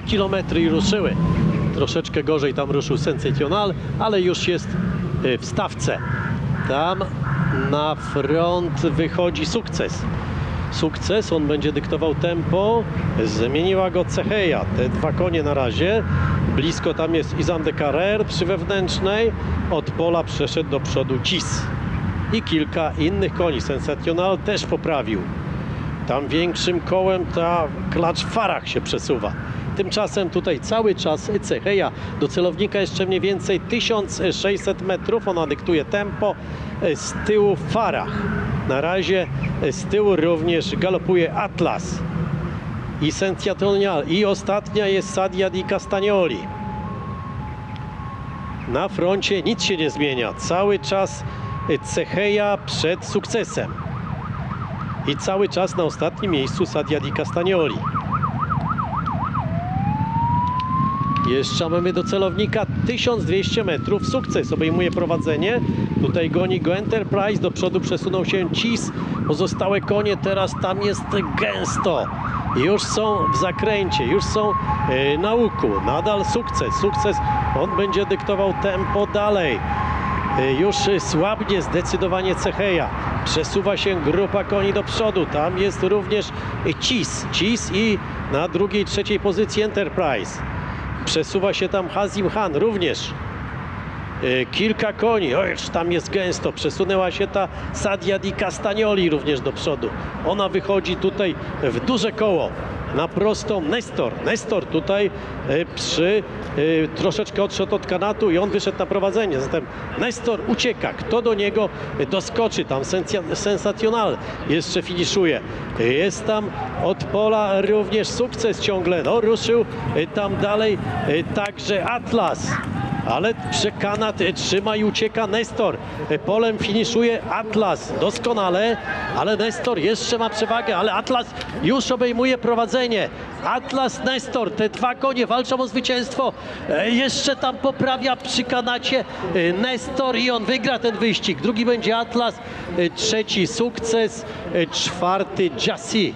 2 km i ruszyły. Troszeczkę gorzej tam ruszył Sensational, ale już jest y, w stawce. Tam na front wychodzi sukces. Sukces, on będzie dyktował tempo. Zmieniła go Cecheja. Te dwa konie na razie. Blisko tam jest Izan de Carrer przy wewnętrznej. Od pola przeszedł do przodu Cis. I kilka innych koni. Sensational też poprawił. Tam większym kołem ta klacz Farach się przesuwa. Tymczasem tutaj cały czas Cecheja do celownika jeszcze mniej więcej 1600 metrów. Ona dyktuje tempo. Z tyłu Farach. Na razie z tyłu również galopuje Atlas i Sensational. I ostatnia jest Sadia di Castagnoli. Na froncie nic się nie zmienia. Cały czas Cecheja przed sukcesem. I cały czas na ostatnim miejscu Sadia di Castagnoli. Jeszcze mamy do celownika 1200 metrów. Sukces obejmuje prowadzenie. Tutaj goni go Enterprise. Do przodu przesunął się Cis. Pozostałe konie teraz tam jest gęsto. Już są w zakręcie, już są e, na łuku. Nadal sukces. Sukces. On będzie dyktował tempo dalej. E, Już słabnie zdecydowanie Cecheja. Przesuwa się grupa koni do przodu. Tam jest również Cis. Cis i na drugiej, trzeciej pozycji Enterprise. Przesuwa się tam Hazim Han również. E, Kilka koni, ojż tam jest gęsto. Przesunęła się ta Sadia di Castagnoli również do przodu. Ona wychodzi tutaj w duże koło. Na prostą Nestor. Nestor tutaj e, przy e, troszeczkę odszedł od kanatu i on wyszedł na prowadzenie. Zatem Nestor ucieka. Kto do niego doskoczy? Tam Sensational jeszcze finiszuje. Jest tam od pola również sukces ciągle. No ruszył e, tam dalej także Atlas. Ale przekanat e, trzyma i ucieka Nestor. E, Polem finiszuje Atlas. Doskonale, ale Nestor jeszcze ma przewagę, ale Atlas już obejmuje prowadzenie. Atlas, Nestor, te dwa konie walczą o zwycięstwo. E, Jeszcze tam poprawia przy kanacie Nestor i on wygra ten wyścig. Drugi będzie Atlas, trzeci sukces, czwarty Jassi.